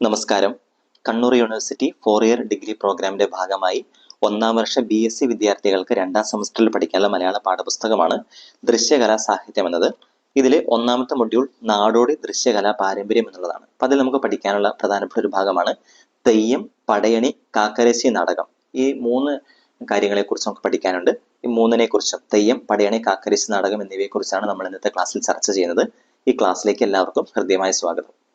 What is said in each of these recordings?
നമസ്കാരം. Kannur university four year degree പ്രോഗ്രാമിന്റെ ഭാഗമായി ഒന്നാം വർഷ ബി എസ് സി വിദ്യാർത്ഥികൾക്ക് രണ്ടാം സെമസ്റ്ററിൽ പഠിക്കാനുള്ള മലയാള പാഠപുസ്തകമാണ് ദൃശ്യകലാ സാഹിത്യം എന്നത്. ഇതിലെ ഒന്നാമത്തെ മൊഡ്യൂൾ നാടോടി ദൃശ്യകലാ പാരമ്പര്യം എന്നുള്ളതാണ്. അപ്പം അതിൽ നമുക്ക് പഠിക്കാനുള്ള പ്രധാനപ്പെട്ട ഒരു ഭാഗമാണ് തെയ്യം പടയണി കാക്കരശ്ശി നാടകം. ഈ മൂന്ന് കാര്യങ്ങളെക്കുറിച്ച് നമുക്ക് പഠിക്കാനുണ്ട്. ഈ മൂന്നിനെ കുറിച്ചും തെയ്യം പടയണി കാക്കരശ്ശി നാടകം എന്നിവയെ കുറിച്ചാണ് നമ്മൾ ഇന്നത്തെ ക്ലാസ്സിൽ ചർച്ച ചെയ്യുന്നത്. ഈ ക്ലാസ്സിലേക്ക് എല്ലാവർക്കും ഹൃദ്യമായ സ്വാഗതം.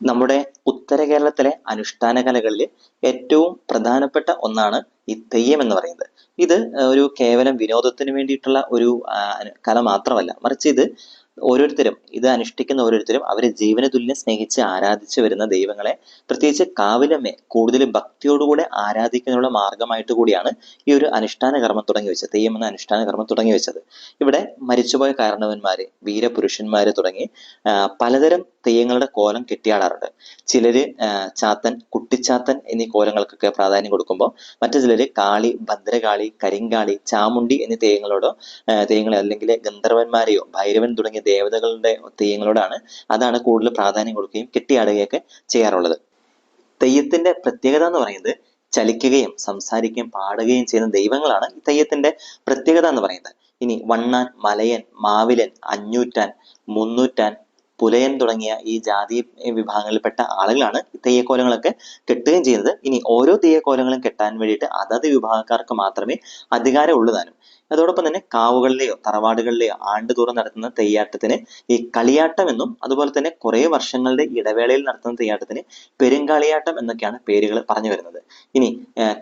നമ്മുടെ ഉത്തര കേരളത്തിലെ അനുഷ്ഠാന കലകളിൽ ഏറ്റവും പ്രധാനപ്പെട്ട ഒന്നാണ് ഈ തെയ്യം എന്ന് പറയുന്നത്. ഇത് ഒരു കേവലം വിനോദത്തിന് വേണ്ടിയിട്ടുള്ള ഒരു കല മാത്രമല്ല. മറിച്ച് ഇത് ഓരോരുത്തരും ഇത് അനുഷ്ഠിക്കുന്ന ഓരോരുത്തരും അവരെ ജീവന തുല്യം സ്നേഹിച്ച് ആരാധിച്ചു വരുന്ന ദൈവങ്ങളെ പ്രത്യേകിച്ച് കാവിലമ്മയെ കൂടുതൽ ഭക്തിയോടുകൂടെ ആരാധിക്കുന്നതിനുള്ള മാർഗമായിട്ട് കൂടിയാണ് ഈ ഒരു അനുഷ്ഠാന കർമ്മം തുടങ്ങി വെച്ചത്. തെയ്യം എന്ന അനുഷ്ഠാന കർമ്മം തുടങ്ങി വെച്ചത്. ഇവിടെ മരിച്ചുപോയ കാരണവന്മാര് വീരപുരുഷന്മാര് തുടങ്ങി പലതരം തെയ്യങ്ങളുടെ കോലം കെട്ടിയാടാറുണ്ട്. ചിലര് ചാത്തൻ കുട്ടിച്ചാത്തൻ എന്നീ കോലങ്ങൾക്കൊക്കെ പ്രാധാന്യം കൊടുക്കുമ്പോൾ മറ്റു ചിലര് കാളി ഭദ്രകാളി കരിങ്കാളി ചാമുണ്ടി എന്നീ തെയ്യങ്ങളോടോ തെയ്യങ്ങളെ അല്ലെങ്കിൽ ഗന്ധർവന്മാരെയോ ഭൈരവൻ തുടങ്ങിയ ദേവതകളുടെ തെയ്യങ്ങളോടാണ് അതാണ് കൂടുതൽ പ്രാധാന്യം കൊടുക്കുകയും കെട്ടിയാടുകയൊക്കെ ചെയ്യാറുള്ളത്. തെയ്യത്തിന്റെ പ്രത്യേകത എന്ന് പറയുന്നത് ചലിക്കുകയും സംസാരിക്കുകയും പാടുകയും ചെയ്യുന്ന ദൈവങ്ങളാണ് ഈ തെയ്യത്തിന്റെ പ്രത്യേകത എന്ന് പറയുന്നത്. ഇനി വണ്ണാൻ മലയൻ മാവിലൻ അഞ്ഞൂറ്റാൻ മുന്നൂറ്റാൻ പുലയൻ തുടങ്ങിയ ഈ ജാതി വിഭാഗങ്ങളിൽപ്പെട്ട ആളുകളാണ് തെയ്യക്കോലങ്ങളൊക്കെ കെട്ടുകയും ചെയ്യുന്നത്. ഇനി ഓരോ തെയ്യക്കോലങ്ങളും കെട്ടാൻ വേണ്ടിയിട്ട് അതത് വിഭാഗക്കാർക്ക് മാത്രമേ അധികാരം ഉള്ളതാനും അതോടൊപ്പം തന്നെ കാവുകളിലെയോ തറവാടുകളിലെയോ ആണ്ടുതോറും നടത്തുന്ന തെയ്യാട്ടത്തിന് ഈ കളിയാട്ടം എന്നും അതുപോലെ തന്നെ കുറേ വർഷങ്ങളുടെ ഇടവേളയിൽ നടത്തുന്ന തെയ്യാട്ടത്തിന് പെരുങ്കളിയാട്ടം എന്നൊക്കെയാണ് പേരുകൾ പറഞ്ഞു വരുന്നത്. ഇനി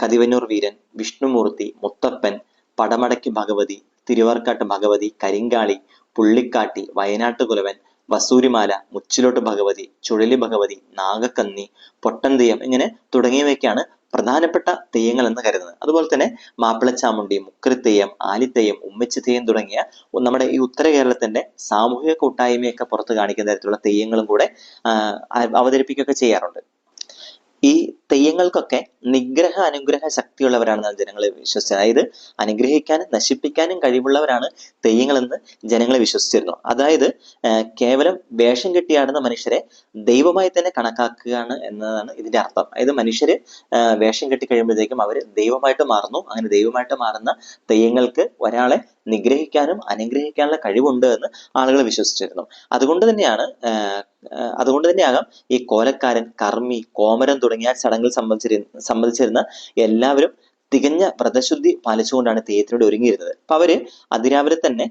കതിവന്നൂർ വീരൻ വിഷ്ണുമൂർത്തി മുത്തപ്പൻ പടമടക്കി ഭഗവതി തിരുവർക്കാട്ട് ഭഗവതി കരിങ്കാളി പുള്ളിക്കാട്ടി വയനാട്ടുകുലവൻ വസൂരിമാല മുച്ചിലോട്ട് ഭഗവതി ചുഴലി ഭഗവതി നാഗക്കന്നി പൊട്ടൻതെയ്യം ഇങ്ങനെ തുടങ്ങിയവയൊക്കെയാണ് പ്രധാനപ്പെട്ട തെയ്യങ്ങൾ എന്ന് കരുതുന്നത്. അതുപോലെ തന്നെ മാപ്പിളച്ചാമുണ്ടി മുക്കറിത്തെയ്യം ആലിത്തെയ്യം ഉമ്മച്ചിത്തെയ്യം തുടങ്ങിയ നമ്മുടെ ഈ ഉത്തര കേരളത്തിന്റെ സാമൂഹിക കൂട്ടായ്മയൊക്കെ പുറത്ത് കാണിക്കുന്ന തരത്തിലുള്ള തെയ്യങ്ങളും കൂടെ അവതരിപ്പിക്കുകയൊക്കെ ചെയ്യാറുണ്ട്. ഈ തെയ്യങ്ങൾക്കൊക്കെ നിഗ്രഹ അനുഗ്രഹ ശക്തിയുള്ളവരാണെന്നാണ് ജനങ്ങൾ വിശ്വസിച്ചത്. അതായത് അനുഗ്രഹിക്കാനും നശിപ്പിക്കാനും കഴിവുള്ളവരാണ് തെയ്യങ്ങളെന്ന് ജനങ്ങളെ വിശ്വസിച്ചിരുന്നു. അതായത് കേവലം വേഷം കെട്ടിയാടുന്ന മനുഷ്യരെ ദൈവമായി തന്നെ കണക്കാക്കുകയാണ് എന്നതാണ് ഇതിന്റെ അർത്ഥം. അതായത് മനുഷ്യര് വേഷം കെട്ടി കഴിയുമ്പോഴത്തേക്കും അവർ ദൈവമായിട്ട് മാറുന്നു. അങ്ങനെ ദൈവമായിട്ട് മാറുന്ന തെയ്യങ്ങൾക്ക് ഒരാളെ നിഗ്രഹിക്കാനും അനുഗ്രഹിക്കാനുള്ള കഴിവുണ്ട് എന്ന് ആളുകൾ വിശ്വസിച്ചിരുന്നു. അതുകൊണ്ട് തന്നെയാണ് അതുകൊണ്ട് തന്നെയാകാം ഈ കോലക്കാരൻ കർമ്മി കോമരം തുടങ്ങിയ ചടങ്ങിൽ സംബന്ധിച്ചിരുന്ന സംബന്ധിച്ചിരുന്ന എല്ലാവരും തികഞ്ഞ വ്രതശുദ്ധി പാലിച്ചുകൊണ്ടാണ് തെയ്യത്തിനോട് ഒരുങ്ങിയിരുന്നത്. അപ്പൊ അവർ അതിരാവിലെ തന്നെ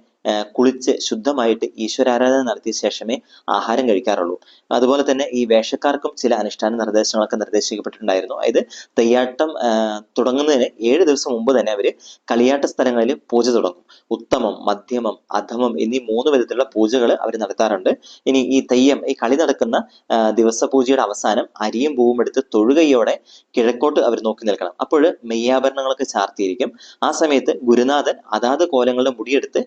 കുളിച്ച് ശുദ്ധമായിട്ട് ഈശ്വരാരാധന നടത്തിയ ശേഷമേ ആഹാരം കഴിക്കാറുള്ളൂ. അതുപോലെ തന്നെ ഈ വേഷക്കാർക്കും ചില അനുഷ്ഠാന നിർദ്ദേശങ്ങളൊക്കെ നിർദ്ദേശിക്കപ്പെട്ടിട്ടുണ്ടായിരുന്നു. അതായത് തെയ്യാട്ടം തുടങ്ങുന്നതിന് ഏഴ് ദിവസം മുമ്പ് തന്നെ അവർ കളിയാട്ട സ്ഥലങ്ങളിൽ പൂജ തുടങ്ങും. ഉത്തമം മധ്യമം അധമം എന്നീ മൂന്ന് വിധത്തിലുള്ള പൂജകൾ അവർ നടത്താറുണ്ട്. ഇനി ഈ തെയ്യം ഈ കളി നടക്കുന്ന ദിവസ പൂജയുടെ അവസാനം അരിയും പൂവും എടുത്ത് തൊഴുകയോടെ കിഴക്കോട്ട് അവർ നോക്കി നിൽക്കണം. അപ്പോൾ മെയ്യാഭരണങ്ങളൊക്കെ ചാർത്തിയിരിക്കും. ആ സമയത്ത് ഗുരുനാഥൻ അതാത് കോലങ്ങളുടെ മുടിയെടുത്ത്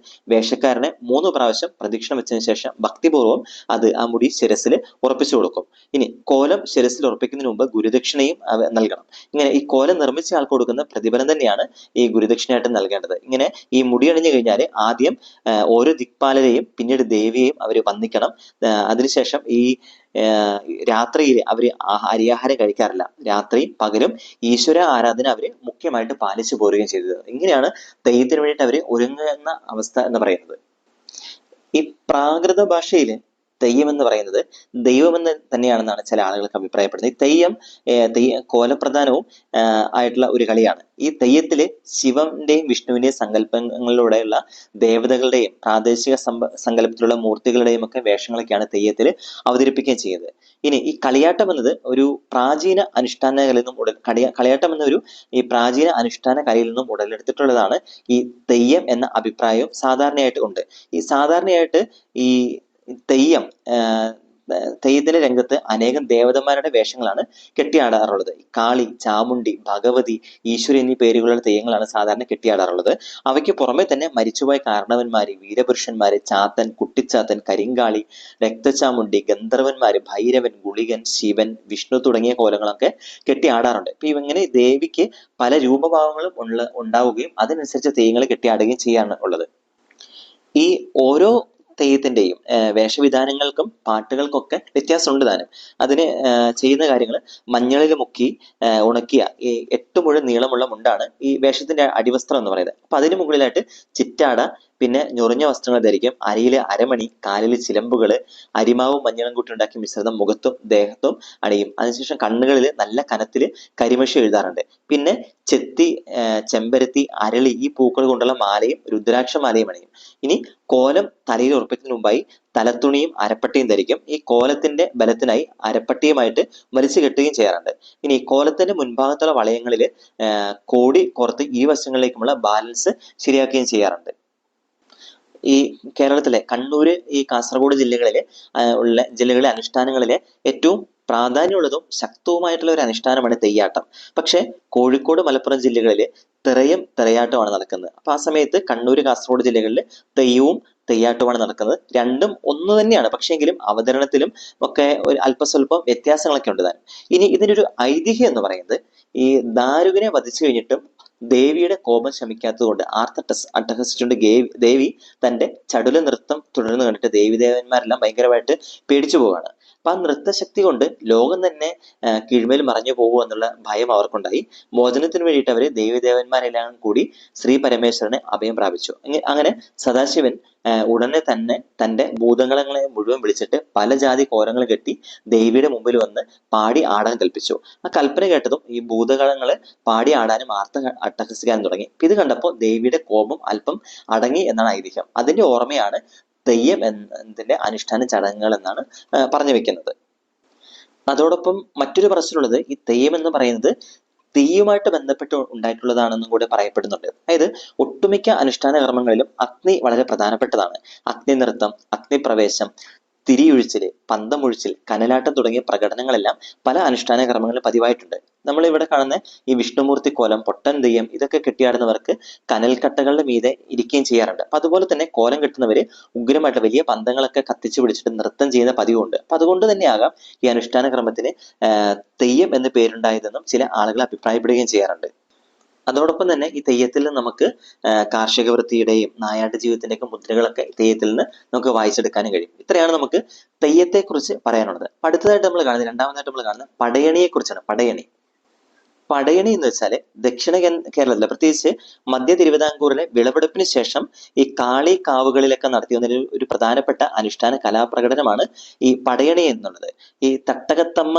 വേഷക്കാരനെ മൂന്ന് പ്രാവശ്യം പ്രദക്ഷിണം വെച്ചതിന് ശേഷം ഭക്തിപൂർവം അത് ആ മുടി ശിരസിൽ ഉറപ്പിച്ചു കൊടുക്കും. ഇനി കോലം ശിരസിൽ ഉറപ്പിക്കുന്നതിന് മുമ്പ് ഗുരുദക്ഷിണയും നൽകണം. ഇങ്ങനെ ഈ കോലം നിർമ്മിച്ച ആൾക്ക് കൊടുക്കുന്ന പ്രതിഫലം തന്നെയാണ് ഈ ഗുരുദക്ഷിണയായിട്ട് നൽകേണ്ടത്. ഇങ്ങനെ ഈ മുടി അണിഞ്ഞു കഴിഞ്ഞാൽ ആദ്യം ഓരോ ദിക്പാലരെയും പിന്നീട് ദേവിയെയും അവർ വന്ദിക്കണം. അതിനുശേഷം ഈ രാത്രിയിൽ അവർ അരിയാഹാരം കഴിക്കാറില്ല. രാത്രിയും പകലും ഈശ്വര ആരാധന അവർ മുഖ്യമായിട്ട് പാലിച്ചു പോരുകയും ചെയ്തത്. ഇങ്ങനെയാണ് തെയ്യത്തിന് വേണ്ടിയിട്ട് അവർ ഒരുങ്ങുന്ന അവസ്ഥ എന്ന് പറയുന്നത്. ഈ പ്രാകൃത ഭാഷയിൽ തെയ്യം എന്ന് പറയുന്നത് ദൈവമെന്ന് തന്നെയാണെന്നാണ് ചില ആളുകൾക്ക് അഭിപ്രായപ്പെടുന്നത്. ഈ തെയ്യം തെയ്യ കോലപ്രധാനവും ആയിട്ടുള്ള ഒരു കളിയാണ്. ഈ തെയ്യത്തിൽ ശിവന്റെയും വിഷ്ണുവിന്റെയും സങ്കല്പങ്ങളിലൂടെയുള്ള ദേവതകളുടെയും പ്രാദേശിക സങ്കല്പത്തിലുള്ള മൂർത്തികളുടെയും ഒക്കെ വേഷങ്ങളൊക്കെയാണ് തെയ്യത്തിൽ അവതരിപ്പിക്കുകയും ചെയ്യുന്നത് ഇനി ഈ കളിയാട്ടം എന്നത് ഒരു പ്രാചീന അനുഷ്ഠാന കലയിൽ നിന്നും ഉടൽ കളിയ കളിയാട്ടം എന്നൊരു ഈ പ്രാചീന അനുഷ്ഠാന കലയിൽ നിന്നും ഉടലെടുത്തിട്ടുള്ളതാണ് ഈ തെയ്യം എന്ന അഭിപ്രായവും സാധാരണയായിട്ട് ഉണ്ട്. ഈ സാധാരണയായിട്ട് ഈ തെയ്യം തെയ്യത്തിന്റെ രംഗത്ത് അനേകം ദേവതന്മാരുടെ വേഷങ്ങളാണ് കെട്ടിയാടാറുള്ളത്. കാളി ചാമുണ്ടി ഭഗവതി ഈശ്വരി എന്നീ പേരുകളുള്ള തെയ്യങ്ങളാണ് സാധാരണ കെട്ടിയാടാറുള്ളത്. അവയ്ക്ക് പുറമെ തന്നെ മരിച്ചുപോയ കാരണവന്മാര് വീരപുരുഷന്മാര് ചാത്തൻ കുട്ടിച്ചാത്തൻ കരിങ്കാളി രക്തചാമുണ്ടി ഗന്ധർവന്മാര് ഭൈരവൻ ഗുളികൻ ശിവൻ വിഷ്ണു തുടങ്ങിയ കോലങ്ങളൊക്കെ കെട്ടിയാടാറുണ്ട്. ഇപ്പൊ ഇങ്ങനെ ദേവിക്ക് പല രൂപഭാവങ്ങളും ഉള്ള ഉണ്ടാവുകയും അതിനനുസരിച്ച് തെയ്യങ്ങൾ കെട്ടിയാടുകയും ചെയ്യാണ് ഉള്ളത് ഈ ഓരോ തെയ്യത്തിന്റെയും വേഷവിധാനങ്ങൾക്കും പാട്ടുകൾക്കൊക്കെ വ്യത്യാസമുണ്ട് താനും. അതിന് ചെയ്യുന്ന കാര്യങ്ങൾ മഞ്ഞളിൽ മുക്കി ഉണക്കിയ ഈ എട്ട് മുഴ നീളമുള്ള മുണ്ടാണ് ഈ വേഷത്തിന്റെ അടിവസ്ത്രം എന്ന് പറയുന്നത്. അപ്പൊ അതിന് മുകളിലായിട്ട് ചിറ്റാട പിന്നെ ഞൊറിഞ്ഞ വസ്ത്രങ്ങൾ ധരിക്കും. അരയിൽ അരമണി കാലിൽ ചിലമ്പുകൾ അരിമാവും മഞ്ഞളും കൂട്ടി ഉണ്ടാക്കിയ മിശ്രിതം മുഖത്തും ദേഹത്തും അണിയും. അതിനുശേഷം കണ്ണുകളിൽ നല്ല കനത്തിൽ കരിമഷി എഴുതാറുണ്ട്. പിന്നെ ചെത്തി ചെമ്പരത്തി അരളി ഈ പൂക്കൾ കൊണ്ടുള്ള മാലയും രുദ്രാക്ഷ മാലയും അണിയും. ഇനി കോലം തലയിൽ ഉറപ്പിക്കുന്ന മുമ്പായി തലത്തുണിയും അരപ്പട്ടിയും ധരിക്കും. ഈ കോലത്തിന്റെ ബലത്തിനായി അരപ്പട്ടിയുമായിട്ട് വലിച്ചു കെട്ടുകയും ചെയ്യാറുണ്ട്. ഇനി കോലത്തിന്റെ മുൻഭാഗത്തുള്ള വളയങ്ങളിൽ കോടി കോർത്ത് ഈ വശങ്ങളിലേക്കുമുള്ള ബാലൻസ് ശരിയാക്കുകയും ചെയ്യാറുണ്ട്. ഈ കേരളത്തിലെ കണ്ണൂര് ഈ കാസർഗോഡ് ജില്ലകളിലെ ഉള്ള ജില്ലകളിലെ അനുഷ്ഠാനങ്ങളിലെ ഏറ്റവും പ്രാധാന്യമുള്ളതും ശക്തവുമായിട്ടുള്ള ഒരു അനുഷ്ഠാനമാണ് തെയ്യാട്ടം. പക്ഷെ കോഴിക്കോട് മലപ്പുറം ജില്ലകളിൽ തിറയും തിറയാട്ടമാണ് നടക്കുന്നത്. അപ്പൊ ആ സമയത്ത് കണ്ണൂർ കാസർഗോഡ് ജില്ലകളിൽ തെയ്യവും തെയ്യാട്ടവുമാണ് നടക്കുന്നത്. രണ്ടും ഒന്ന് തന്നെയാണ്. പക്ഷെങ്കിലും അവതരണത്തിലും ഒക്കെ ഒരു അല്പസ്വല്പം വ്യത്യാസങ്ങളൊക്കെ ഉണ്ട് താനും. ഇനി ഇതിനൊരു ഐതിഹ്യം എന്ന് പറയുന്നത് ഈ ദാരുവിനെ വധിച്ചു കഴിഞ്ഞിട്ടും ദേവിയുടെ കോപം ശമിക്കാത്തതുകൊണ്ട് ആർത്തട്ടസ് അട്ടഹസിച്ചുകൊണ്ട് ദേവി തന്റെ ചടുല നൃത്തം തുടർന്ന് കണ്ടിട്ട് ദേവിദേവന്മാരെല്ലാം ഭയങ്കരമായിട്ട് പേടിച്ചു പോവുകയാണ്. അപ്പൊ ആ നൃത്തശക്തി കൊണ്ട് ലോകം തന്നെ കീഴ്മേൽ മറഞ്ഞു പോകുമോ എന്നുള്ള ഭയം അവർക്കുണ്ടായി. മോചനത്തിന് വേണ്ടിയിട്ട് അവർ ദേവിദേവന്മാരെല്ലാം കൂടി ശ്രീ പരമേശ്വരനെ അഭയം പ്രാപിച്ചു. അങ്ങനെ സദാശിവൻ ഉടനെ തന്നെ തന്റെ ഭൂതങ്ങളെ മുഴുവൻ വിളിച്ചിട്ട് പല ജാതി കോലങ്ങൾ കെട്ടി ദേവിയുടെ മുമ്പിൽ വന്ന് പാടി ആടാൻ കൽപ്പിച്ചു. ആ കൽപ്പന കേട്ടതും ഈ ഭൂതകളങ്ങൾ പാടി ആടാനും ആർത്ത അട്ടഹസിക്കാനും തുടങ്ങി. ഇത് കണ്ടപ്പോൾ ദേവിയുടെ കോപം അല്പം അടങ്ങി എന്നാണ് ഐതിഹ്യം. അതിന്റെ ഓർമ്മയാണ് തെയ്യം എന്നതിന്റെ അനുഷ്ഠാന ചടങ്ങുകൾ എന്നാണ് പറഞ്ഞു വെക്കുന്നത്. അതോടൊപ്പം മറ്റൊരു പ്രശ്നമുള്ളത് ഈ തെയ്യം എന്ന് പറയുന്നത് തീയുമായിട്ട് ബന്ധപ്പെട്ട് ഉണ്ടായിട്ടുള്ളതാണെന്നും കൂടെ പറയപ്പെടുന്നുണ്ട്. അതായത് ഒട്ടുമിക്ക അനുഷ്ഠാന കർമ്മങ്ങളിലും അഗ്നി വളരെ പ്രധാനപ്പെട്ടതാണ്. അഗ്നി നൃത്തം അഗ്നിപ്രവേശം തിരിയൊഴിച്ചിൽ പന്തമൊഴിച്ചിൽ കനലാട്ടം തുടങ്ങിയ പ്രകടനങ്ങളെല്ലാം പല അനുഷ്ഠാന കർമ്മങ്ങളിൽ പതിവായിട്ടുണ്ട്. നമ്മൾ ഇവിടെ കാണുന്ന ഈ വിഷ്ണുമൂർത്തി കോലം പൊട്ടൻ തെയ്യം ഇതൊക്കെ കെട്ടിയാടുന്നവർക്ക് കനൽക്കട്ടകളുടെ മീതെ ഇരിക്കുകയും ചെയ്യാറുണ്ട്. അപ്പൊ അതുപോലെ തന്നെ കോലം കെട്ടുന്നവര് ഉഗ്രമായിട്ട് വലിയ പന്തങ്ങളൊക്കെ കത്തിച്ചു പിടിച്ചിട്ട് നൃത്തം ചെയ്യുന്ന പതിവുണ്ട്. അപ്പൊ അതുകൊണ്ട് തന്നെയാകാം ഈ അനുഷ്ഠാന ക്രമത്തിന് തെയ്യം എന്ന പേരുണ്ടായതെന്നും ചില ആളുകൾ അഭിപ്രായപ്പെടുകയും ചെയ്യാറുണ്ട്. അതോടൊപ്പം തന്നെ ഈ തെയ്യത്തിൽ നമുക്ക് കാർഷിക വൃത്തിയുടെയും നായാട്ട് ജീവിതത്തിന്റെയൊക്കെ മുദ്രകളൊക്കെ തെയ്യത്തിൽ നിന്ന് നമുക്ക് വായിച്ചെടുക്കാനും കഴിയും. ഇത്രയാണ് നമുക്ക് തെയ്യത്തെക്കുറിച്ച് പറയാനുള്ളത്. അടുത്തതായിട്ട് നമ്മൾ കാണുന്നത് രണ്ടാമതായിട്ട് നമ്മൾ കാണുന്നത് പടയണിയെക്കുറിച്ചാണ്. പടയണി. പടയണി എന്ന് വെച്ചാൽ ദക്ഷിണ കേരളത്തിലെ പ്രത്യേകിച്ച് മധ്യ തിരുവിതാംകൂറിലെ വിളവെടുപ്പിന് ശേഷം ഈ കാളി കാവുകളിലൊക്കെ നടത്തിയ ഒരു പ്രധാനപ്പെട്ട അനുഷ്ഠാന കലാപ്രകടനമാണ് ഈ പടയണി എന്നുള്ളത്. ഈ തട്ടകത്തമ്മ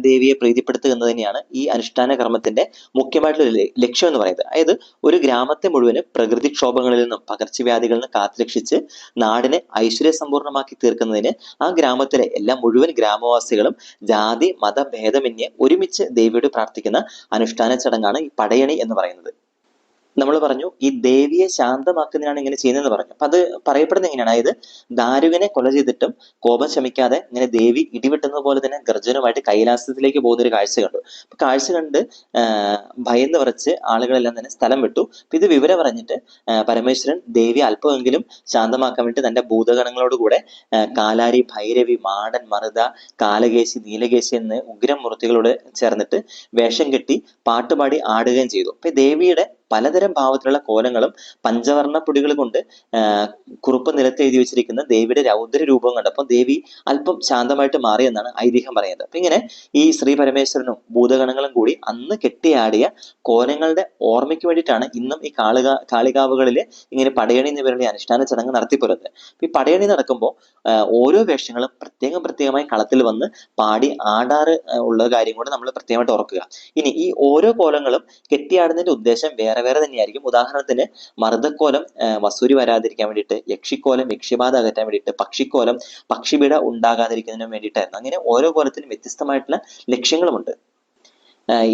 ദേവിയെ പ്രീതിപ്പെടുത്തുക എന്ന് തന്നെയാണ് ഈ അനുഷ്ഠാന കർമ്മത്തിന്റെ മുഖ്യമായിട്ടുള്ള ലക്ഷ്യം എന്ന് പറയുന്നത്. അതായത് ഒരു ഗ്രാമത്തെ മുഴുവൻ പ്രകൃതിക്ഷോഭങ്ങളിൽ നിന്നും പകർച്ചവ്യാധികളിൽ നിന്നും കാത്തുരക്ഷിച്ച് നാടിനെ ഐശ്വര്യ സമ്പൂർണമാക്കി തീർക്കുന്നതിന് ആ ഗ്രാമത്തിലെ എല്ലാ മുഴുവൻ ഗ്രാമവാസികളും ജാതി മതഭേദമന്യേ ഒരുമിച്ച് ദേവിയോട് പ്രാർത്ഥിക്കുന്ന അനുഷ്ഠാന ചടങ്ങാണ് ഈ പടയണി എന്ന് പറയുന്നത്. നമ്മൾ പറഞ്ഞു ഈ ദേവിയെ ശാന്തമാക്കുന്നതിനാണ് ഇങ്ങനെ ചെയ്യുന്നതെന്ന് പറഞ്ഞു. അപ്പൊ അത് പറയപ്പെടുന്ന എങ്ങനെയാണ്? അതായത് ദാരുവിനെ കൊല ചെയ്തിട്ടും കോപം ശമിക്കാതെ ഇങ്ങനെ ദേവി ഇടിവെട്ടുന്നത് പോലെ തന്നെ ഗർജനുമായിട്ട് കൈലാസത്തിലേക്ക് പോകുന്ന ഒരു കാഴ്ച കണ്ടു. അപ്പൊ കാഴ്ച കണ്ട് ഭയന്ന് വിറച്ച് ആളുകളെല്ലാം തന്നെ സ്ഥലം വിട്ടു. അപ്പൊ ഇത് വിവരം പറഞ്ഞിട്ട് പരമേശ്വരൻ ദേവി അല്പമെങ്കിലും ശാന്തമാക്കാൻ വേണ്ടി തന്റെ ഭൂതഗണങ്ങളോട് കൂടെ കാലാരി ഭൈരവി മാടൻ മറുത കാലകേശി നീലകേശി എന്ന് ഉഗ്രമൂർത്തികളോട് ചേർന്നിട്ട് വേഷം കെട്ടി പാട്ടുപാടി ആടുകയും ചെയ്തു. അപ്പൊ ദേവിയുടെ പലതരം ഭാവത്തിലുള്ള കോലങ്ങളും പഞ്ചവർണ പൊടികൾ കൊണ്ട് കുറുപ്പ് നിലത്ത് എഴുതി വെച്ചിരിക്കുന്ന ദേവിയുടെ രൗദ്ര രൂപം കണ്ടപ്പോൾ ദേവി അല്പം ശാന്തമായിട്ട് മാറിയെന്നാണ് ഐതിഹ്യം പറയുന്നത്. അപ്പൊ ഇങ്ങനെ ഈ ശ്രീ പരമേശ്വരനും ഭൂതഗണങ്ങളും കൂടി അന്ന് കെട്ടിയാടിയ കോലങ്ങളുടെ ഓർമ്മയ്ക്ക് വേണ്ടിയിട്ടാണ് ഇന്നും ഈ കാളിക കാളികാവുകളിൽ ഇങ്ങനെ പടയണി എന്ന് പേരുള്ള ഈ അനുഷ്ഠാന ചടങ്ങ് നടത്തിപ്പോരുന്നത്. ഈ പടയണി നടക്കുമ്പോൾ ഓരോ വേഷങ്ങളും പ്രത്യേകം പ്രത്യേകമായി കളത്തിൽ വന്ന് പാടി ആടാറ് ഉള്ള കാര്യം കൂടെ നമ്മൾ പ്രത്യേകമായിട്ട് ഓർക്കുക. ഇനി ഈ ഓരോ കോലങ്ങളും കെട്ടിയാടുന്നതിന്റെ ഉദ്ദേശം വേറെ വേറെ തന്നെയായിരിക്കും. ഉദാഹരണത്തിന് മർദ്ദക്കോലം വസൂരി വരാതിരിക്കാൻ വേണ്ടിയിട്ട് യക്ഷിക്കോലം യക്ഷിബാധ അകറ്റാൻ വേണ്ടിയിട്ട് പക്ഷിക്കോലം പക്ഷിപിട ഉണ്ടാകാതിരിക്കുന്നതിനും വേണ്ടിയിട്ടായിരുന്നു. അങ്ങനെ ഓരോ കോലത്തിനും വ്യത്യസ്തമായിട്ടുള്ള ലക്ഷ്യങ്ങളുമുണ്ട്.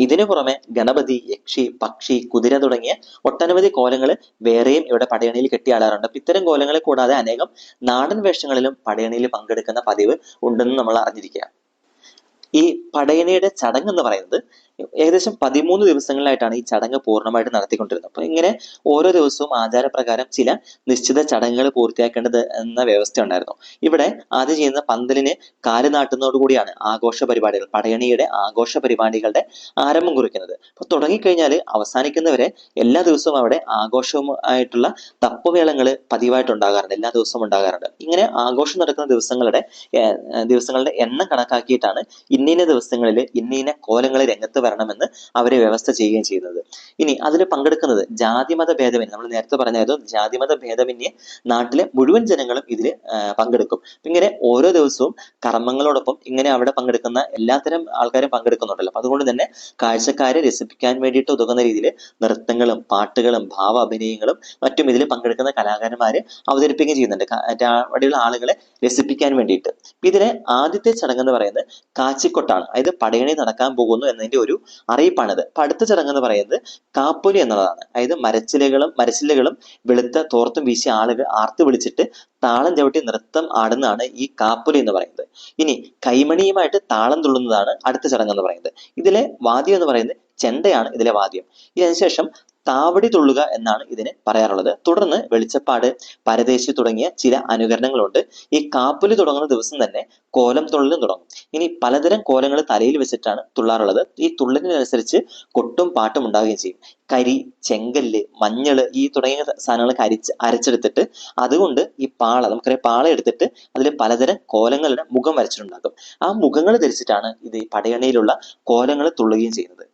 ഇതിനു പുറമെ ഗണപതി യക്ഷി പക്ഷി കുതിര തുടങ്ങിയ ഒട്ടനവധി കോലങ്ങൾ വേറെയും ഇവിടെ പടയണിയിൽ കെട്ടിയാടാറുണ്ട് അപ്പൊ ഇത്തരം കോലങ്ങളെ കൂടാതെ അനേകം നാടൻ വേഷങ്ങളിലും പടയണിയിൽ പങ്കെടുക്കുന്ന പതിവ് ഉണ്ടെന്ന് നമ്മൾ അറിഞ്ഞിരിക്കുക ഈ പടയണിയുടെ ചടങ്ങ് എന്ന് പറയുന്നത് ഏകദേശം പതിമൂന്ന് ദിവസങ്ങളിലായിട്ടാണ് ഈ ചടങ്ങ് പൂർണമായിട്ട് നടത്തിക്കൊണ്ടിരുന്നത്. അപ്പോൾ ഇങ്ങനെ ഓരോ ദിവസവും ആചാരപ്രകാരം ചില നിശ്ചിത ചടങ്ങുകൾ പൂർത്തിയാക്കേണ്ടത് എന്ന വ്യവസ്ഥ ഉണ്ടായിരുന്നു. ഇവിടെ ആദ്യം ചെയ്യുന്ന പന്തലിന് കാൽ നാട്ടുന്നതോടുകൂടിയാണ് ആഘോഷ പരിപാടികൾ പടയണിയുടെ ആഘോഷ പരിപാടികളുടെ ആരംഭം കുറിക്കുന്നത്. അപ്പോൾ തുടങ്ങിക്കഴിഞ്ഞാൽ അവസാനിക്കുന്നവരെ എല്ലാ ദിവസവും അവിടെ ആഘോഷവുമായിട്ടുള്ള പതിവായിട്ട് പതിവായിട്ടുണ്ടാകാറുണ്ട് എല്ലാ ദിവസവും ഉണ്ടാകാറുണ്ട്. ഇങ്ങനെ ആഘോഷം നടക്കുന്ന ദിവസങ്ങളുടെ ദിവസങ്ങളുടെ എണ്ണം കണക്കാക്കിയിട്ടാണ് ഇന്നിന ദിവസങ്ങളിൽ ഇന്നിന കോലങ്ങൾ രംഗത്ത് വരണമെന്ന് അവരെ വ്യവസ്ഥ ചെയ്യുകയും ചെയ്യുന്നത്. ഇനി അതിൽ പങ്കെടുക്കുന്നത് ജാതിമത ഭേദമന്യേ. നമ്മൾ നേരത്തെ പറഞ്ഞായിരുന്നു ജാതിമത ഭേദമന്യേ നാട്ടിലെ മുഴുവൻ ജനങ്ങളും ഇതിൽ പങ്കെടുക്കും. ഇങ്ങനെ ഓരോ ദിവസവും കർമ്മങ്ങളോടൊപ്പം ഇങ്ങനെ അവിടെ പങ്കെടുക്കുന്ന എല്ലാത്തരം ആൾക്കാരും പങ്കെടുക്കുന്നുണ്ടല്ലോ. അപ്പൊ അതുകൊണ്ട് തന്നെ കാഴ്ചക്കാരെ രസിപ്പിക്കാൻ വേണ്ടിയിട്ട് ഉതകുന്ന രീതിയിൽ നൃത്തങ്ങളും പാട്ടുകളും ഭാവ അഭിനയങ്ങളും മറ്റും ഇതിൽ പങ്കെടുക്കുന്ന കലാകാരന്മാർ അവതരിപ്പിക്കുകയും ചെയ്യുന്നുണ്ട്. അവിടെയുള്ള ആളുകളെ രസിപ്പിക്കാൻ വേണ്ടിയിട്ട്. ഇതിലെ ആദ്യത്തെ ചടങ്ങ് എന്ന് പറയുന്നത് കാച്ചിക്കൊട്ടാണ്. അതായത് പടയണി നടക്കാൻ പോകുന്നു എന്നതിന്റെ ഒരു അറിയിപ്പാണിത്. അപ്പൊ അടുത്ത ചടങ്ങ് എന്ന് പറയുന്നത് കാപ്പൊലി എന്നുള്ളതാണ്. അതായത് മരച്ചിലകളും മരച്ചില്ലകളും വെളുത്ത തോർത്തും വീശി ആളുകൾ ആർത്ത് വിളിച്ചിട്ട് താളം ചവിട്ടി നൃത്തം ആടുന്നതാണ് ഈ കാപ്പൊലി എന്ന് പറയുന്നത്. ഇനി കൈമണിയുമായിട്ട് താളം തുള്ളുന്നതാണ് അടുത്ത ചടങ്ങ് എന്ന് പറയുന്നത്. ഇതിലെ വാദ്യം എന്ന് പറയുന്നത് ചെണ്ടയാണ് ഇതിലെ വാദ്യം. ഇതിനുശേഷം താവടി തുള്ളുക എന്നാണ് ഇതിന് പറയാറുള്ളത്. തുടർന്ന് വെളിച്ചപ്പാട് പരദേശി തുടങ്ങിയ ചില അനുകരണങ്ങളുണ്ട്. ഈ കാപ്പുലി തുടങ്ങുന്ന ദിവസം തന്നെ കോലം തുള്ളലും തുടങ്ങും. ഇനി പലതരം കോലങ്ങൾ തലയിൽ വെച്ചിട്ടാണ് തുള്ളാറുള്ളത്. ഈ തുള്ളലിനനുസരിച്ച് കൊട്ടും പാട്ടും ഉണ്ടാവുകയും ചെയ്യും. കരി ചെങ്കല്ല് മഞ്ഞൾ ഈ തുടങ്ങിയ സാധനങ്ങളൊക്കെ അരിച്ച് അരച്ചെടുത്തിട്ട് അതുകൊണ്ട് ഈ പാള നമുക്കറിയാം പാള എടുത്തിട്ട് അതിൽ പലതരം കോലങ്ങളുടെ മുഖം വരച്ചിട്ടുണ്ടാക്കും ആ മുഖങ്ങൾ ധരിച്ചിട്ടാണ് ഇത് ഈ പടയണിയിലുള്ള കോലങ്ങൾ തുള്ളുകയും ചെയ്യുന്നത്.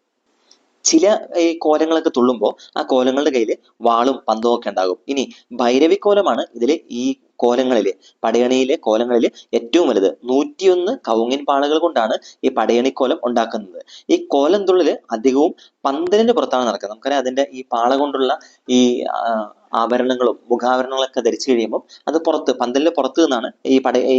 ചില ഈ കോലങ്ങളൊക്കെ തുള്ളുമ്പോൾ ആ കോലങ്ങളുടെ കയ്യിൽ വാളും പന്തവും ഒക്കെ ഉണ്ടാകും. ഇനി ഭൈരവിക്കോലമാണ് ഇതിൽ ഈ കോലങ്ങളിൽ പടയണിയിലെ കോലങ്ങളിൽ ഏറ്റവും വലുത് നൂറ്റിയൊന്ന് കവുങ്ങിൻ പാളകൾ കൊണ്ടാണ് ഈ പടയണിക്കോലം ഉണ്ടാക്കുന്നത്. ഈ കോലം തുള്ളൽ അധികവും പന്തലിന്റെ പുറത്താണ് നടക്കുന്നത്. നമുക്കറിയാം അതിന്റെ ഈ പാള കൊണ്ടുള്ള ഈ ആഭരണങ്ങളും മുഖാഭരണങ്ങളൊക്കെ ധരിച്ചു കഴിയുമ്പോൾ അത് പുറത്ത് പന്തലിന്റെ പുറത്ത് നിന്നാണ് ഈ പട ഈ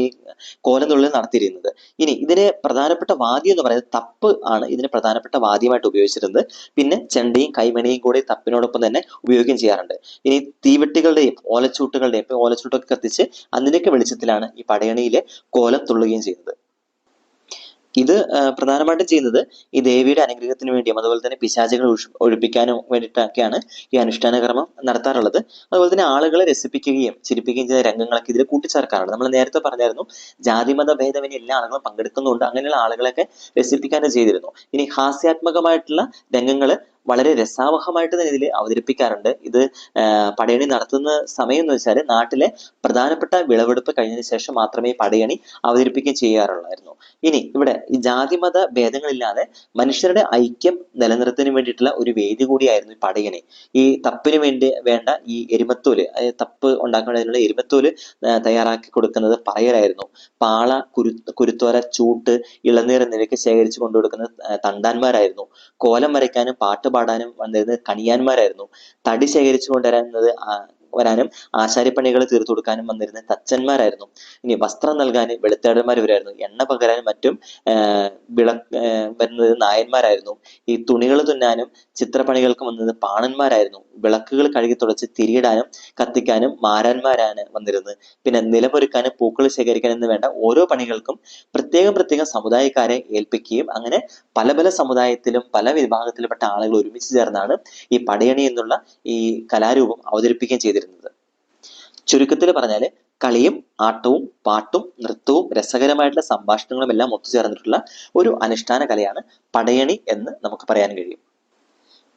കോലം തുള്ളൽ നടത്തിയിരുന്നത് ഇനി ഇതിന് പ്രധാനപ്പെട്ട വാദ്യം എന്ന് പറയുന്നത് തപ്പ് ആണ് ഇതിന് പ്രധാനപ്പെട്ട വാദ്യമായിട്ട് ഉപയോഗിച്ചിരുന്നത്. പിന്നെ ചെണ്ടയും കൈമണിയും കൂടി തപ്പിനോടൊപ്പം തന്നെ ഉപയോഗിക്കുകയും ചെയ്യാറുണ്ട്. ഇനി തീവെട്ടികളുടെയും ഓലച്ചൂട്ടുകളുടെയും ഇപ്പൊ ഓലച്ചൂട്ടൊക്കെ കത്തിച്ച് അതിന്റെയൊക്കെ വെളിച്ചത്തിലാണ് ഈ പടയണിയിലെ കോലം തുള്ളുകയും ചെയ്യുന്നത്. ഇത് പ്രധാനമായിട്ടും ചെയ്യുന്നത് ഈ ദേവിയുടെ അനുഗ്രഹത്തിന് വേണ്ടിയും അതുപോലെ തന്നെ പിശാചകൾ ഒഴിപ്പിക്കാനും വേണ്ടിയിട്ടൊക്കെയാണ് ഈ അനുഷ്ഠാന കർമ്മം നടത്താറുള്ളത്. അതുപോലെ തന്നെ ആളുകളെ രസിപ്പിക്കുകയും ചിരിപ്പിക്കുകയും ചെയ്യുന്ന രംഗങ്ങളൊക്കെ ഇതിൽ കൂട്ടിച്ചേർക്കാറുണ്ട്. നമ്മൾ നേരത്തെ പറഞ്ഞായിരുന്നു ജാതിമത ഭേദമന്യേ എല്ലാ ആളുകളും പങ്കെടുക്കുന്നുണ്ട്. അങ്ങനെയുള്ള ആളുകളൊക്കെ രസിപ്പിക്കാനും ചെയ്തിരുന്നു. ഇനി ഹാസ്യാത്മകമായിട്ടുള്ള രംഗങ്ങൾ വളരെ രസാവഹമായിട്ട് തന്നെ ഇതിൽ അവതരിപ്പിക്കാറുണ്ട്. ഇത് പടയണി നടത്തുന്ന സമയം എന്ന് വെച്ചാൽ നാട്ടിലെ പ്രധാനപ്പെട്ട വിളവെടുപ്പ് കഴിഞ്ഞതിന് ശേഷം മാത്രമേ പടയണി അവതരിപ്പിക്കുകയും ചെയ്യാറുള്ളായിരുന്നു. ഇനി ഇവിടെ ഈ ജാതിമത ഭേദങ്ങളില്ലാതെ മനുഷ്യരുടെ ഐക്യം നിലനിർത്തുന്നതിന് വേണ്ടിയിട്ടുള്ള ഒരു വേദി കൂടിയായിരുന്നു ഈ പടയണി. ഈ തപ്പിന് വേണ്ടി വേണ്ട ഈ എരുമത്തോൽ തപ്പ് ഉണ്ടാക്കുന്നതിനുള്ള എരുമത്തോൽ തയ്യാറാക്കി കൊടുക്കുന്നത് പറയലായിരുന്നു. പാള കുരു കുരുത്തോല ചൂട്ട് ഇളനീർ എന്നിവയൊക്കെ ശേഖരിച്ചു കൊണ്ടുകൊടുക്കുന്നത് തണ്ടാന്മാരായിരുന്നു കോലം വരയ്ക്കാനും പാട്ട് പാടാനും വന്നിരുന്നത് കണിയാന്മാരായിരുന്നു. തടി ശേഖരിച്ചു കൊണ്ടുവരുന്നത് ആ, വരാനും ആശാരിപ്പണികൾ തീർത്തു കൊടുക്കാനും വന്നിരുന്ന തച്ചന്മാരായിരുന്നു. ഇനി വസ്ത്രം നൽകാൻ വെളുത്തേടന്മാർ ഇവരായിരുന്നു. എണ്ണ പകരാനും മറ്റും വിള വരുന്നത് നായന്മാരായിരുന്നു. ഈ തുണികൾ തുന്നാനും ചിത്രപ്പണികൾക്കും വന്നത് പാണന്മാരായിരുന്നു. വിളക്കുകൾ കഴുകി തുടച്ച് തിരിയിടാനും കത്തിക്കാനും മാരാന്മാരാണ് വന്നിരുന്നത്. പിന്നെ നിലമൊരുക്കാനും പൂക്കൾ ശേഖരിക്കാനും എന്ന് വേണ്ട. ഓരോ പണികൾക്കും പ്രത്യേകം പ്രത്യേകം സമുദായക്കാരെ ഏൽപ്പിക്കുകയും അങ്ങനെ പല പല സമുദായത്തിലും പല വിഭാഗത്തിൽപ്പെട്ട ആളുകൾ ഒരുമിച്ച് ചേർന്നാണ് ഈ പടയണി എന്നുള്ള ഈ കലാരൂപം അവതരിപ്പിക്കുകയും ചെയ്തിരുന്നത്. ചുരുക്കത്തിൽ പറഞ്ഞാൽ കളിയും ആട്ടവും പാട്ടും നൃത്തവും രസകരമായിട്ടുള്ള സംഭാഷണങ്ങളും എല്ലാം ഒത്തുചേർന്നിട്ടുള്ള ഒരു അനുഷ്ഠാന കലയാണ് പടയണി എന്ന് നമുക്ക് പറയാൻ കഴിയും.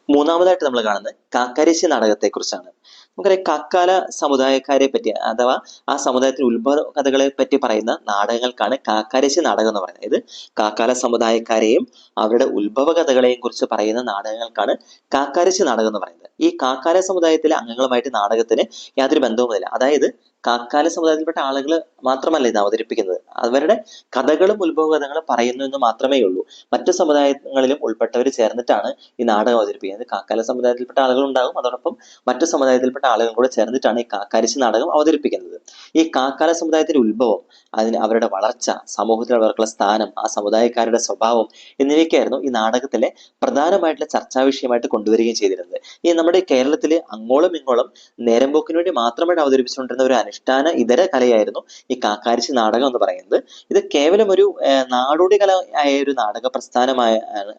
മൂന്നാമതായിട്ട് നമ്മൾ കാണുന്നത് കാക്കാരശ്ശി നാടകത്തെ കുറിച്ചാണ് നമുക്കറിയാം കാക്കാല സമുദായക്കാരെ പറ്റി അഥവാ ആ സമുദായത്തിന്റെ ഉത്ഭവ കഥകളെ പറ്റി പറയുന്ന നാടകങ്ങൾക്കാണ് കാക്കാരശ്ശി നാടകം എന്ന് പറയുന്നത്. ഇത് കാക്കാല സമുദായക്കാരെയും അവരുടെ ഉത്ഭവ കഥകളെയും കുറിച്ച് പറയുന്ന നാടകങ്ങൾക്കാണ് കാക്കാരശ്ശി നാടകം എന്ന് പറയുന്നത്. ഈ കാക്കാല സമുദായത്തിലെ അംഗങ്ങളുമായിട്ട് നാടകത്തിന് യാതൊരു ബന്ധവുമില്ല. അതായത് കാക്കാല സമുദായത്തിൽപ്പെട്ട ആളുകൾ മാത്രമല്ല ഇത് അവതരിപ്പിക്കുന്നത്. അവരുടെ കഥകളും ഉത്ഭവ കഥകളും പറയുന്നു എന്ന് മാത്രമേ ഉള്ളൂ. മറ്റു സമുദായങ്ങളിലും ഉൾപ്പെട്ടവർ ചേർന്നിട്ടാണ് ഈ നാടകം അവതരിപ്പിക്കുന്നത്. കാക്കാല സമുദായത്തിൽപ്പെട്ട ആളുകൾ ഉണ്ടാകും അതോടൊപ്പം മറ്റു സമുദായത്തിൽപ്പെട്ട ആളുകൾ കൂടെ ചേർന്നിട്ടാണ് ഈ കാക്കാരിശി നാടകം അവതരിപ്പിക്കുന്നത്. ഈ കാക്കാല സമുദായത്തിന്റെ ഉത്ഭവം അതിന് അവരുടെ വളർച്ച സമൂഹത്തിൽ അവർക്കുള്ള സ്ഥാനം ആ സമുദായക്കാരുടെ സ്വഭാവം എന്നിവയൊക്കെയായിരുന്നു ഈ നാടകത്തിലെ പ്രധാനമായിട്ടുള്ള ചർച്ചാ വിഷയമായിട്ട് കൊണ്ടുവരികയും ചെയ്തിരുന്നത്. ഈ നമ്മുടെ കേരളത്തിലെ അങ്ങോളം ഇങ്ങോളം നേരമ്പോക്കിന് വേണ്ടി മാത്രമായിട്ട് അവതരിപ്പിച്ചുകൊണ്ടിരുന്ന ഒരു അനുഷ്ഠാന അനുഷ്ഠാന ഇതര കലയായിരുന്നു ഈ കാക്കാരിശി നാടകം എന്ന് പറയുന്നത്. ഇത് കേവലം ഒരു നാടോടി കല ആയ ഒരു നാടക പ്രസ്ഥാനമായ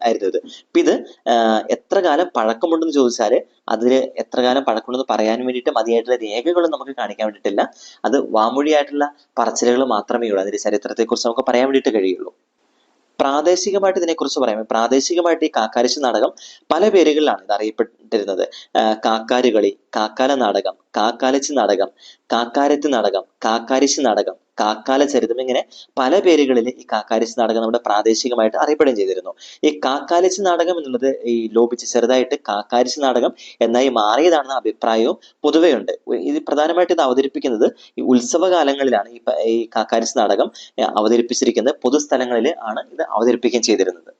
ആയിരുന്നു ഇത്. അപ്പൊ ഇത് എത്ര കാലം പഴക്കമുണ്ടെന്ന് ചോദിച്ചാൽ അതിൽ എത്ര കാലം പഴക്കമുണ്ടെന്ന് പറയാൻ വേണ്ടിയിട്ട് മതിയായിട്ടുള്ള രേഖകളും നമുക്ക് കാണിക്കാൻ വേണ്ടിയിട്ടില്ല. അത് വാമൊഴിയായിട്ടുള്ള പറച്ചിലുകൾ മാത്രമേ ഉള്ളൂ. അതിന്റെ ചരിത്രത്തെക്കുറിച്ച് നമുക്ക് പറയാൻ വേണ്ടിയിട്ട് കഴിയുള്ളൂ. പ്രാദേശികമായിട്ട് ഇതിനെക്കുറിച്ച് പറയാം. പ്രാദേശികമായിട്ട് ഈ കാക്കാരശ്ശി നാടകം പല പേരുകളിലാണ് ഇത് അറിയപ്പെട്ടിരുന്നത്. കാക്കാരുകളി കാക്കാല നാടകം കാക്കാലച്ചി നാടകം കാക്കാരത്തി നാടകം കാക്കാരിശി നാടകം കാക്കാല ചരിതം ഇങ്ങനെ പല പേരുകളിൽ ഈ കാക്കാലിച്ച് നാടകം നമ്മുടെ പ്രാദേശികമായിട്ട് അറിയപ്പെടുകയും ചെയ്തിരുന്നു. ഈ കാക്കാലിച്ച് നാടകം എന്നുള്ളത് ഈ ലോപിച്ച് ചെറുതായിട്ട് കാക്കാലിച്ച് നാടകം എന്നായി മാറിയതാണെന്ന അഭിപ്രായവും പൊതുവെയുണ്ട്. ഇത് പ്രധാനമായിട്ട് ഇത് അവതരിപ്പിക്കുന്നത് ഈ ഉത്സവകാലങ്ങളിലാണ് ഈ കാക്കാലിച്ച് നാടകം അവതരിപ്പിച്ചിരിക്കുന്നത്. പൊതുസ്ഥലങ്ങളിൽ ആണ് ഇത് അവതരിപ്പിക്കുകയും ചെയ്തിരുന്നത്.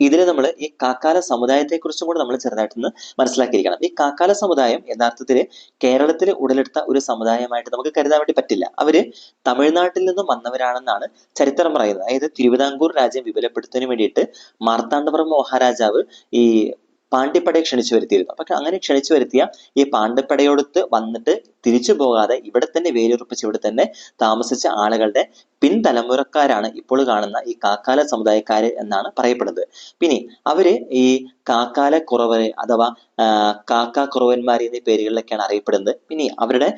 ഇതിൽ നമ്മൾ ഈ കാക്കാല സമുദായത്തെക്കുറിച്ചും കൂടെ നമ്മൾ ചെറുതായിട്ടൊന്ന് മനസ്സിലാക്കിയിരിക്കണം. ഈ കാക്കാല സമുദായം യഥാർത്ഥത്തിൽ കേരളത്തിൽ ഉടലെടുത്ത ഒരു സമുദായമായിട്ട് നമുക്ക് കരുതാൻ വേണ്ടി പറ്റില്ല. അവർ തമിഴ്നാട്ടിൽ നിന്നും വന്നവരാണെന്നാണ് ചരിത്രം പറയുന്നത്. അതായത് തിരുവിതാംകൂർ രാജ്യം വിപുലപ്പെടുത്തുന്നതിന് വേണ്ടിയിട്ട് മാർത്താണ്ഡവർമ്മ മഹാരാജാവ് ഈ പാണ്ഡ്യപ്പടയെ ക്ഷണിച്ചു വരുത്തിയിരുന്നു. അപ്പൊ അങ്ങനെ ക്ഷണിച്ചു വരുത്തിയ ഈ പാണ്ഡ്യപ്പടയോടൊത്ത് വന്നിട്ട് തിരിച്ചു പോകാതെ ഇവിടെ തന്നെ വേരുറപ്പിച്ച് ഇവിടെ തന്നെ താമസിച്ച ആളുകളുടെ പിൻതലമുറക്കാരാണ് ഇപ്പോൾ കാണുന്ന ഈ കാക്കാല സമുദായക്കാര് എന്നാണ് പറയപ്പെടുന്നത്. പിന്നെ അവർ ഈ കാക്കാല കുറവര് അഥവാ കാക്ക കുറവന്മാർ എന്നീ പേരുകളിലൊക്കെയാണ് അറിയപ്പെടുന്നത്. പിന്നെ അവരുടെ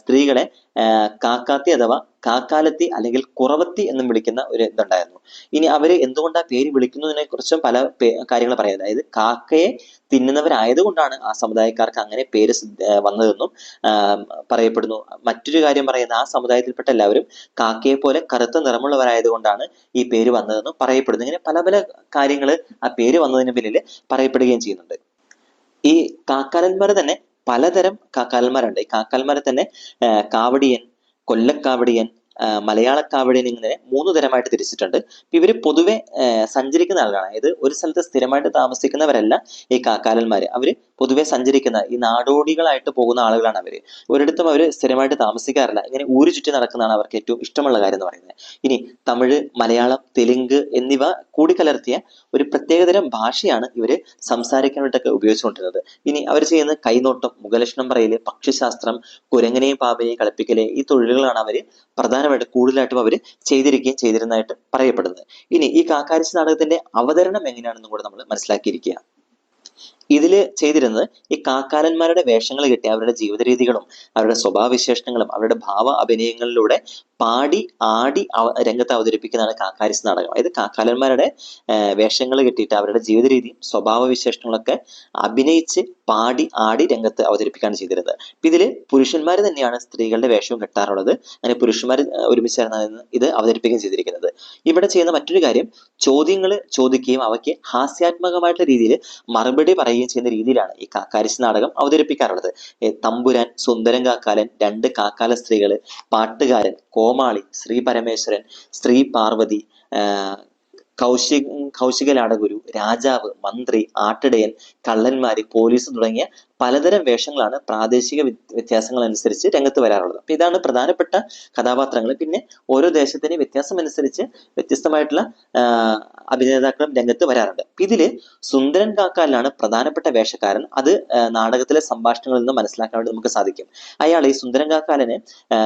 സ്ത്രീകളെ കാക്കാത്തി അഥവാ കാക്കാലത്തി അല്ലെങ്കിൽ കുറവത്തി എന്നും വിളിക്കുന്ന ഒരു ഇതുണ്ടായിരുന്നു. ഇനി അവർ എന്തുകൊണ്ടാണ് പേര് വിളിക്കുന്നതിനെ കുറിച്ചും പല കാര്യങ്ങൾ പറയുന്നത് അതായത് കാക്കയെ തിന്നുന്നവരായതുകൊണ്ടാണ് ആ സമുദായക്കാർക്ക് അങ്ങനെ പേര് വന്നതെന്നും പറയപ്പെടുന്നു. മറ്റൊരു കാര്യം പറയുന്നത് ആ സമുദായത്തിൽപ്പെട്ട എല്ലാവരും കാക്കയെ പോലെ കറുത്ത നിറമുള്ളവരായതുകൊണ്ടാണ് ഈ പേര് വന്നതെന്നും പറയപ്പെടുന്നു. ഇങ്ങനെ പല പല കാര്യങ്ങൾ ആ പേര് വന്നതിന് പിന്നിൽ പറയപ്പെടുകയും ചെയ്യുന്നുണ്ട്. ഈ കാക്കാലന്മാർ തന്നെ പലതരം കാക്കാലന്മാരുണ്ട്. ഈ കാക്കാലന്മാരെ തന്നെ കാവടിയൻ കൊല്ലക്കാവടിയൻ ആ, മലയാളക്കാവടിയൻ ഇങ്ങനെ മൂന്ന് തരമായിട്ട് തിരിച്ചിട്ടുണ്ട്. ഇവർ പൊതുവെ സഞ്ചരിക്കുന്ന ആളുകളാണ്. അതായത് ഒരു സ്ഥലത്ത് സ്ഥിരമായിട്ട് താമസിക്കുന്നവരല്ല ഈ കാക്കാലന്മാർ അവർ പൊതുവെ സഞ്ചരിക്കുന്ന ഈ നാടോടികളായിട്ട് പോകുന്ന ആളുകളാണ് അവർ. ഒരിടത്തും അവർ സ്ഥിരമായിട്ട് താമസിക്കാറില്ല. ഇങ്ങനെ ഊരു ചുറ്റി നടക്കുന്നതാണ് അവർക്ക് ഏറ്റവും ഇഷ്ടമുള്ള കാര്യം എന്ന് പറയുന്നത്. ഇനി തമിഴ് മലയാളം തെലുങ്ക് എന്നിവ കൂടിക്കലർത്തിയ ഒരു പ്രത്യേകതരം ഭാഷയാണ് ഇവർ സംസാരിക്കാൻ വേണ്ടിയിട്ടൊക്കെ ഉപയോഗിച്ചുകൊണ്ടിരുന്നത്. ഇനി അവർ ചെയ്യുന്ന കൈനോട്ടം മുഖലക്ഷണം പറയൽ പക്ഷിശാസ്ത്രം കുരങ്ങനെയും പാമ്പിനെയും കളിപ്പിക്കലേ ഈ തൊഴിലുകളാണ് അവർ പ്രധാനമായിട്ട് കൂടുതലായിട്ടും അവർ ചെയ്തിരിക്കുകയും ചെയ്തിരുന്നതായിട്ട് പറയപ്പെടുന്നത്. ഇനി ഈ കാക്കാരശ്ശി നാടകത്തിന്റെ അവതരണം എങ്ങനെയാണെന്നും കൂടെ നമ്മൾ മനസ്സിലാക്കിയിരിക്കുക ഇതിൽ ചെയ്തിരുന്നത് ഈ കാക്കാലന്മാരുടെ വേഷങ്ങൾ കിട്ടി അവരുടെ ജീവിത രീതികളും അവരുടെ സ്വഭാവവിശേഷണങ്ങളും അവരുടെ ഭാവ അഭിനയങ്ങളിലൂടെ പാടി ആടി രംഗത്ത് അവതരിപ്പിക്കുന്നതാണ് കാക്കാരിസ് നാടകം. അതായത് കാക്കാലന്മാരുടെ വേഷങ്ങൾ കിട്ടിയിട്ട് അവരുടെ ജീവിത രീതിയും സ്വഭാവ വിശേഷണങ്ങളൊക്കെ അഭിനയിച്ച് പാടി ആടി രംഗത്ത് അവതരിപ്പിക്കുകയാണ് ചെയ്തിരുന്നത്. ഇതിൽ പുരുഷന്മാർ തന്നെയാണ് സ്ത്രീകളുടെ വേഷവും കെട്ടാറുള്ളത്. അങ്ങനെ പുരുഷന്മാർ ഒരുമിച്ചാണ് ഇത് അവതരിപ്പിക്കുകയും ചെയ്തിരിക്കുന്നത്. ഇവിടെ ചെയ്യുന്ന മറ്റൊരു കാര്യം ചോദ്യങ്ങൾ ചോദിക്കുകയും അവയ്ക്ക് ഹാസ്യാത്മകമായിട്ടുള്ള രീതിയിൽ മറുപടി പറയുകയും ചെയ്യുന്ന രീതിയിലാണ് ഈ കാക്കാരിശ് നാടകം അവതരിപ്പിക്കാറുള്ളത്. തമ്പുരാൻ സുന്ദരം കാക്കാലൻ രണ്ട് കാക്കാല സ്ത്രീകൾ പാട്ടുകാരൻ കോമാളി ശ്രീ പരമേശ്വരൻ ശ്രീ പാർവതി കൗശിക കൗശി കൗശികലാടഗുരു രാജാവ് മന്ത്രി ആട്ടിടയൻ കള്ളന്മാര് പോലീസ് തുടങ്ങിയ പലതരം വേഷങ്ങളാണ് പ്രാദേശിക വ്യ- വ്യത്യാസങ്ങൾ അനുസരിച്ച് രംഗത്ത് വരാറുള്ളത്. അപ്പൊ ഇതാണ് പ്രധാനപ്പെട്ട കഥാപാത്രങ്ങൾ. പിന്നെ ഓരോ ദേശത്തിന്റെ വ്യത്യാസം അനുസരിച്ച് വ്യത്യസ്തമായിട്ടുള്ള അഭിനേതാക്കളും രംഗത്ത് വരാറുണ്ട്. ഇതിൽ സുന്ദരൻ കാക്കാലിനാണ് പ്രധാനപ്പെട്ട വേഷക്കാരൻ. അത് നാടകത്തിലെ സംഭാഷണങ്ങളിൽ നിന്ന് മനസ്സിലാക്കാൻ വേണ്ടി നമുക്ക് സാധിക്കും. അയാൾ ഈ സുന്ദരൻ കാക്കാലിന്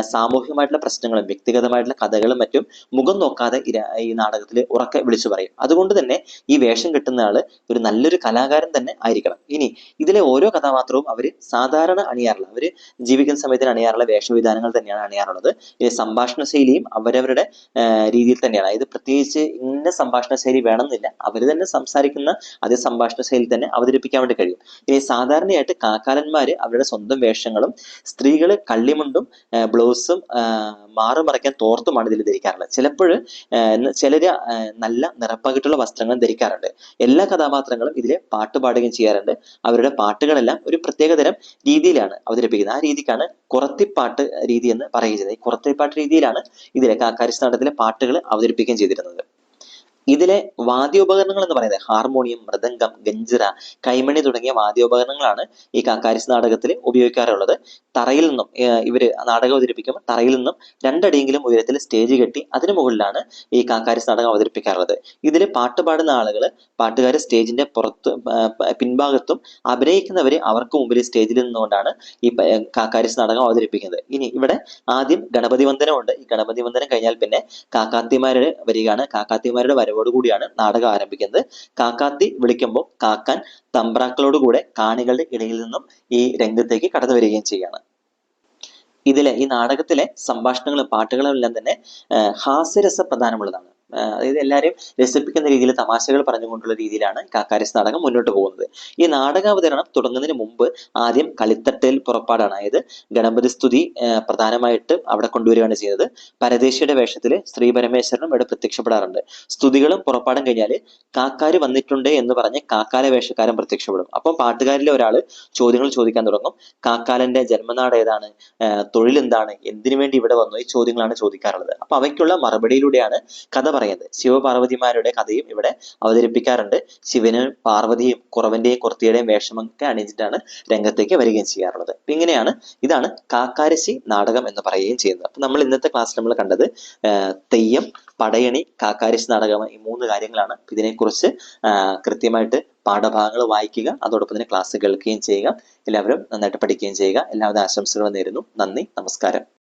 സാമൂഹികമായിട്ടുള്ള പ്രശ്നങ്ങളും വ്യക്തിഗതമായിട്ടുള്ള കഥകളും മറ്റും മുഖം നോക്കാതെ ഈ നാടകത്തിൽ ഉറക്കെ വിളിച്ചു പറയും. അതുകൊണ്ട് തന്നെ ഈ വേഷം കിട്ടുന്ന ആൾ ഒരു നല്ലൊരു കലാകാരൻ തന്നെ ആയിരിക്കണം. ഇനി ഇതിലെ ഓരോ കഥാപാത്രവും അവർ സാധാരണ അണിയാറില്ല. അവർ ജീവിക്കുന്ന സമയത്തിന് അണിയാറുള്ള വേഷവിധാനങ്ങൾ തന്നെയാണ് അണിയാറുള്ളത്. ഈ സംഭാഷണ ശൈലിയും അവരവരുടെ രീതിയിൽ തന്നെയാണ്. അതായത് പ്രത്യേകിച്ച് ഇന്ന സംഭാഷണ ശൈലി വേണമെന്നില്ല. അവർ തന്നെ സംസാരിക്കുന്ന അതേ സംഭാഷണ ശൈലി തന്നെ അവതരിപ്പിക്കാൻ വേണ്ടി കഴിയും. ഇനി സാധാരണയായിട്ട് കാക്കാലന്മാർ അവരുടെ സ്വന്തം വേഷങ്ങളും സ്ത്രീകൾ കള്ളിമുണ്ടും ബ്ലൗസും മാറുമറയ്ക്കാൻ മറയ്ക്കാൻ തോർത്തുമാണ് ഇതിൽ ധരിക്കാറുള്ളത്. ചിലപ്പോൾ ചിലര് നല്ല നിറപ്പകിട്ടുള്ള വസ്ത്രങ്ങൾ ധരിക്കാറുണ്ട്. എല്ലാ കഥാപാത്രങ്ങളും ഇതിൽ പാട്ട് പാടുകയും ചെയ്യാറുണ്ട്. അവരുടെ പാട്ടുകളെല്ലാം ഒരു പ്രത്യേകതരം രീതിയിലാണ് അവതരിപ്പിക്കുന്നത്. ആ രീതിക്കാണ് കുറത്തിപ്പാട്ട് രീതി എന്ന് പറയുക ചെയ്തത് ഈ കുറത്തിപ്പാട്ട് രീതിയിലാണ് ഇതിലെ കാക്കാരിസ് നാടകത്തിലെ പാട്ടുകൾ അവതരിപ്പിക്കുകയും ചെയ്തിരുന്നത്. ഇതിലെ വാദ്യോപകരണങ്ങൾ എന്ന് പറയുന്നത് ഹാർമോണിയം മൃദംഗം ഗഞ്ചിറ കൈമണി തുടങ്ങിയ വാദ്യോപകരണങ്ങളാണ് ഈ കാക്കാരിസ് നാടകത്തിൽ ഉപയോഗിക്കാറുള്ളത്. തറയിൽ നിന്നും ഇവർ നാടകം അവതരിപ്പിക്കുമ്പോൾ തറയിൽ നിന്നും രണ്ടടിയെങ്കിലും ഉയരത്തിൽ സ്റ്റേജ് കെട്ടി അതിനു മുകളിലാണ് ഈ കാക്കാരിസ് നാടകം അവതരിപ്പിക്കാറുള്ളത്. ഇതിൽ പാട്ട് പാടുന്ന ആളുകൾ പാട്ടുകാർ സ്റ്റേജിന്റെ പുറത്ത് പിൻഭാഗത്തും അഭിനയിക്കുന്നവർ അവർക്ക് മുമ്പിൽ സ്റ്റേജിൽ നിന്നുകൊണ്ടാണ് ഈ കാക്കാരിസ് നാടകം അവതരിപ്പിക്കുന്നത്. ഇനി ഇവിടെ ആദ്യം ഗണപതി വന്ദനമുണ്ട്. ഈ ഗണപതി വന്ദനം കഴിഞ്ഞാൽ പിന്നെ കാക്കാത്തിമാരുടെ വരികയാണ് കാക്കാത്തിമാരുടെ വരവോട് കൂടിയാണ് നാടകം ആരംഭിക്കുന്നത് കാക്കാത്തി വിളിക്കുമ്പോൾ കാക്കാൻ തമ്പ്രാക്കളോട് കൂടെ കാണികളുടെ ഇടയിൽ നിന്നും ഈ രംഗത്തേക്ക് കടന്നു വരികയും ചെയ്യുകയാണ് ഇതിലെ ഈ നാടകത്തിലെ സംഭാഷണങ്ങളും പാട്ടുകളും എല്ലാം തന്നെ ഹാസ്യരസ പ്രധാനമുള്ളതാണ് അതായത് എല്ലാവരെയും രസിപ്പിക്കുന്ന രീതിയിൽ തമാശകൾ പറഞ്ഞുകൊണ്ടുള്ള രീതിയിലാണ് കാക്കാരസ് നാടകം മുന്നോട്ട് പോകുന്നത്. ഈ നാടകാവതരണം തുടങ്ങുന്നതിന് മുമ്പ് ആദ്യം കളിത്തട്ടയിൽ പുറപ്പാടാണ്. അതായത് ഗണപതി സ്തുതി പ്രധാനമായിട്ട് അവിടെ കൊണ്ടുവരികയാണ് ചെയ്യുന്നത്. പരദേശിയുടെ വേഷത്തിൽ ശ്രീ പരമേശ്വരനും ഇവിടെ പ്രത്യക്ഷപ്പെടാറുണ്ട്. സ്തുതികളും പുറപ്പാടും കഴിഞ്ഞാൽ കാക്കാര് വന്നിട്ടുണ്ട് എന്ന് പറഞ്ഞ് കാക്കാല വേഷക്കാരൻ പ്രത്യക്ഷപ്പെടും. അപ്പം പാട്ടുകാരിലെ ഒരാൾ ചോദ്യങ്ങൾ ചോദിക്കാൻ തുടങ്ങും. കാക്കാലന്റെ ജന്മനാട് ഏതാണ്? തൊഴിലെന്താണ് എന്തിനു വേണ്ടി ഇവിടെ വന്നു? ഈ ചോദ്യങ്ങളാണ് ചോദിക്കാറുള്ളത്. അപ്പൊ അവയ്ക്കുള്ള മറുപടിയിലൂടെയാണ് കഥ പറയുന്നത്. ശിവപാർവതിമാരുടെ കഥയും ഇവിടെ അവതരിപ്പിക്കാറുണ്ട്. ശിവനും പാർവതിയും കുറവന്റെയും കുറത്തിയുടെയും വേഷമൊക്കെ അണിഞ്ഞിട്ടാണ് രംഗത്തേക്ക് വരികയും ചെയ്യാറുള്ളത്. അപ്പൊ ഇങ്ങനെയാണ് ഇതാണ് കാക്കാരശി നാടകം എന്ന് പറയുകയും ചെയ്യുന്നത്. അപ്പൊ നമ്മൾ ഇന്നത്തെ ക്ലാസ്സിൽ നമ്മൾ കണ്ടത് തെയ്യം പടയണി കാക്കാരശി നാടകം ഈ മൂന്ന് കാര്യങ്ങളാണ്. ഇതിനെക്കുറിച്ച് കൃത്യമായിട്ട് പാഠഭാഗങ്ങൾ വായിക്കുക അതോടൊപ്പം തന്നെ ക്ലാസ് കേൾക്കുകയും ചെയ്യുക. എല്ലാവരും നന്നായിട്ട് പഠിക്കുകയും ചെയ്യുക. എല്ലാവിധ ആശംസകളും നേരുന്നു. നന്ദി നമസ്കാരം.